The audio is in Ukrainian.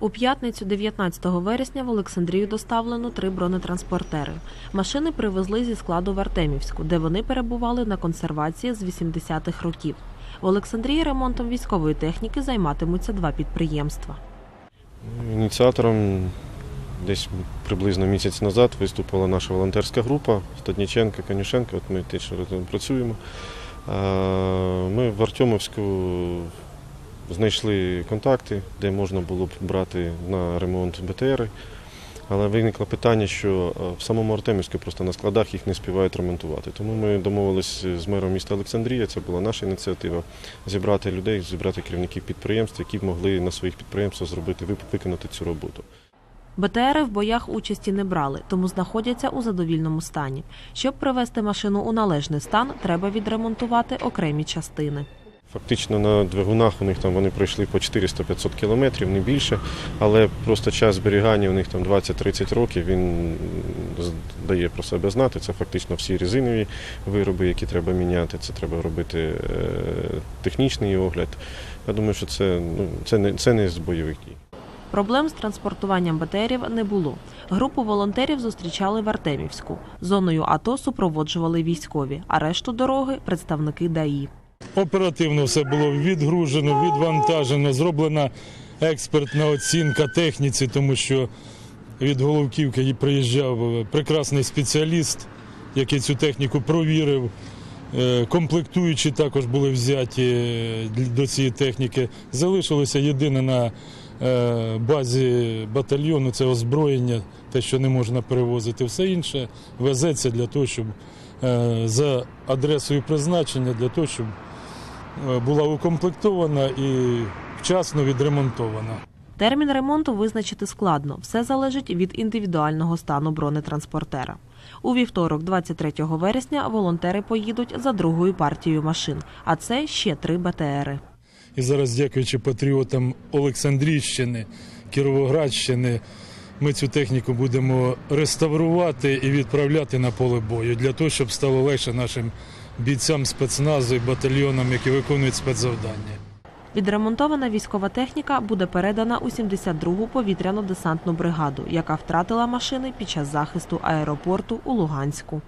У п'ятницю 19 вересня в Олександрію доставлено три бронетранспортери. Машини привезли зі складу в Артемівську, де вони перебували на консервації з 80-х років. В Олександрії ремонтом військової техніки займатимуться два підприємства. Ініціатором десь приблизно місяць назад виступила наша волонтерська група Стадніченка, Конюшенко. От ми теж працюємо. Ми в Артемовську знайшли контакти, де можна було б брати на ремонт БТРи. Але виникло питання, що е, в самому Артемівську просто на складах їх не співають ремонтувати. Тому ми домовилися з мером міста Олександрія, це була наша ініціатива, зібрати людей, зібрати керівників підприємств, які б могли на своїх підприємствах зробити, виконати цю роботу. БТРи в боях участі не брали, тому знаходяться у задовільному стані. Щоб привести машину у належний стан, треба відремонтувати окремі частини. Фактично на двигунах у них там вони пройшли по 400-500 кілометрів, не більше, але просто час зберігання у них там 20-30 років, він дає про себе знати. Це фактично всі резинові вироби, які треба міняти, це треба робити е, технічний огляд. Я думаю, що це, ну, це, не, це не з бойових дій. Проблем з транспортуванням БТРів не було. Групу волонтерів зустрічали в Артемівську. Зоною АТО супроводжували військові, а решту дороги представники ДАІ. Оперативно все було відгружено, відвантажено, зроблена експертна оцінка техніці, тому що від Головківки приїжджав прекрасний спеціаліст, який цю техніку провірив. Е, Комплектуючі також були взяті е, до цієї техніки. Залишилося єдине на е, базі батальйону це озброєння, те, що не можна перевозити. Все інше везеться для того, щоб е, за адресою призначення, для того, щоб е, була укомплектована і вчасно відремонтована. Термін ремонту визначити складно. Все залежить від індивідуального стану бронетранспортера. У вівторок, 23 вересня, волонтери поїдуть за другою партією машин, а це ще три БТРи. І зараз, дякуючи патріотам Олександрійщини, Кіровоградщини, ми цю техніку будемо реставрувати і відправляти на поле бою для того, щоб стало легше нашим бійцям спецназу і батальйонам, які виконують спецзавдання. Відремонтована військова техніка буде передана у 72-гу повітряно-десантну бригаду, яка втратила машини під час захисту аеропорту у Луганську.